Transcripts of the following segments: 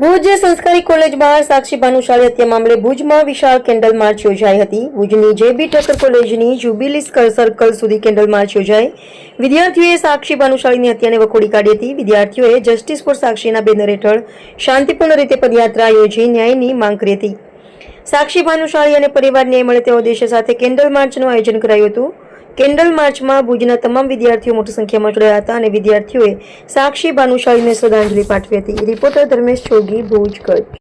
ભુજ સંસ્કારી કોલેજ બહાર સાક્ષી ભાનુશાળી હત્યા મામલે ભુજમાં વિશાળ કેન્ડલ માર્ચ યોજાઈ હતી. ભુજની જેબી ઠક્કર કોલેજની જ્યુબિલી સર્કલ સુધી કેન્ડલ માર્ચ યોજાઈ. વિદ્યાર્થીઓએ સાક્ષી ભાનુશાળીની હત્યાને વખોડી કાઢી હતી. વિદ્યાર્થીઓએ જસ્ટિસ ફોર સાક્ષીના બેનર હેઠળ શાંતિપૂર્ણ રીતે પદયાત્રા યોજી ન્યાયની માંગ કરી હતી. સાક્ષી ભાનુશાળી અને પરિવાર ન્યાય મળે તેવા ઉદ્દેશ્ય સાથે કેન્ડલ માર્ચનું આયોજન કરાયું હતું. કેન્ડલ માર્ચમાં ભુજના તમામ વિદ્યાર્થીઓ મોટી સંખ્યામાં જોડાયા હતા અને વિદ્યાર્થીઓએ સાક્ષી ભાનુશાળીને શ્રદ્ધાંજલિ પાઠવી હતી. રિપોર્ટર ધર્મેશ ચોગી, ભુજ કચ્છ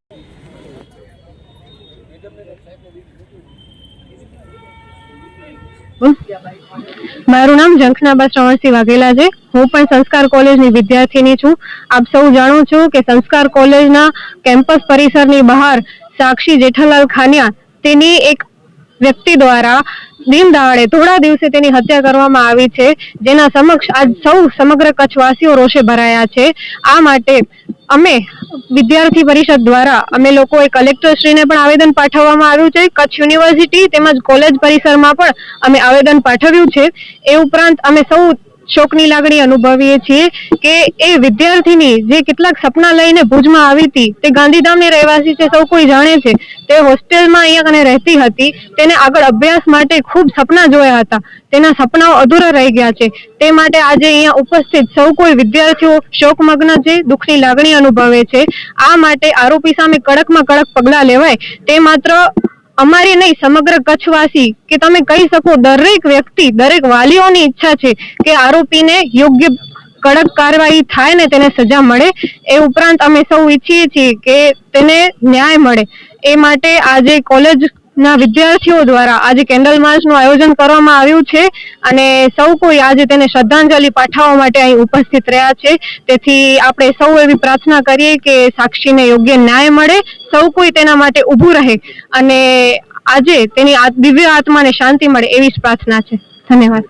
મારું નામ જંખનાબા શ્રવણસિંહ વાઘેલા છે. હું પણ સંસ્કાર કોલેજની વિદ્યાર્થીની છું. આપ સૌ જાણો છો કે સંસ્કાર કોલેજના કેમ્પસ પરિસરની બહાર સાક્ષી જેઠાલાલ ખાનિયા તેની એક વ્યક્તિ દ્વારા દિન દહાડે થોડા દિવસે તેની હત્યા કરવામાં આવી છે, જેના સમક્ષ આજ સૌ સમગ્ર કચ્છવાસીઓ રોષે ભરાયા છે. આ માટે અમે વિદ્યાર્થી પરિષદ દ્વારા અમે લોકોએ કલેક્ટરશ્રીને પણ આવેદન પાઠવવામાં આવ્યું છે. કચ્છ યુનિવર્સિટી તેમજ કોલેજ પરિસરમાં પણ અમે આવેદન પાઠવ્યું છે. એ ઉપરાંત અમે સૌ શોકની લાગણી અનુભવીએ છીએ કે એ વિદ્યાર્થીની જે કેટલાક સપના લઈને ભુજમાં આવી હતી, તે ગાંધીધામની રહેવાસી છે, સૌ કોઈ જાણે છે. તે હોસ્ટેલમાં અહીંયા કને રહેતી હતી, તેને આગળ અભ્યાસ માટે ખૂબ સપના જોયા હતા. તેના સપનાઓ અધૂરા રહી ગયા છે. તે માટે આજે અહીંયા ઉપસ્થિત સૌ કોઈ વિદ્યાર્થીઓ શોકમગ્ન છે, દુઃખની લાગણી અનુભવે છે. આ માટે આરોપી સામે કડકમાં કડક પગલાં લેવાય. તે માત્ર અમારી નહીં, સમગ્ર કચ્છવાસી, કે તમે કહી શકો, દરેક વ્યક્તિ, દરેક વાલીઓની ઈચ્છા છે કે આરોપીને યોગ્ય કડક કાર્યવાહી થાય ને તેને સજા મળે. એ ઉપરાંત અમે સૌ ઈચ્છીએ છીએ કે તેને ન્યાય મળે. એ માટે આજે કોલેજના વિદ્યાર્થીઓ દ્વારા આજે કેન્ડલ માર્ચનું આયોજન કરવામાં આવ્યું છે અને સૌ કોઈ આજે તેને શ્રદ્ધાંજલિ પાઠવવા માટે અહીં ઉપસ્થિત રહ્યા છે. તેથી આપણે સૌ એવી પ્રાર્થના કરીએ કે સાક્ષીને યોગ્ય ન્યાય મળે, સૌ કોઈ તેના માટે ઊભું રહે અને આજે તેની દિવ્ય આત્માને શાંતિ મળે એવી જ પ્રાર્થના છે. ધન્યવાદ.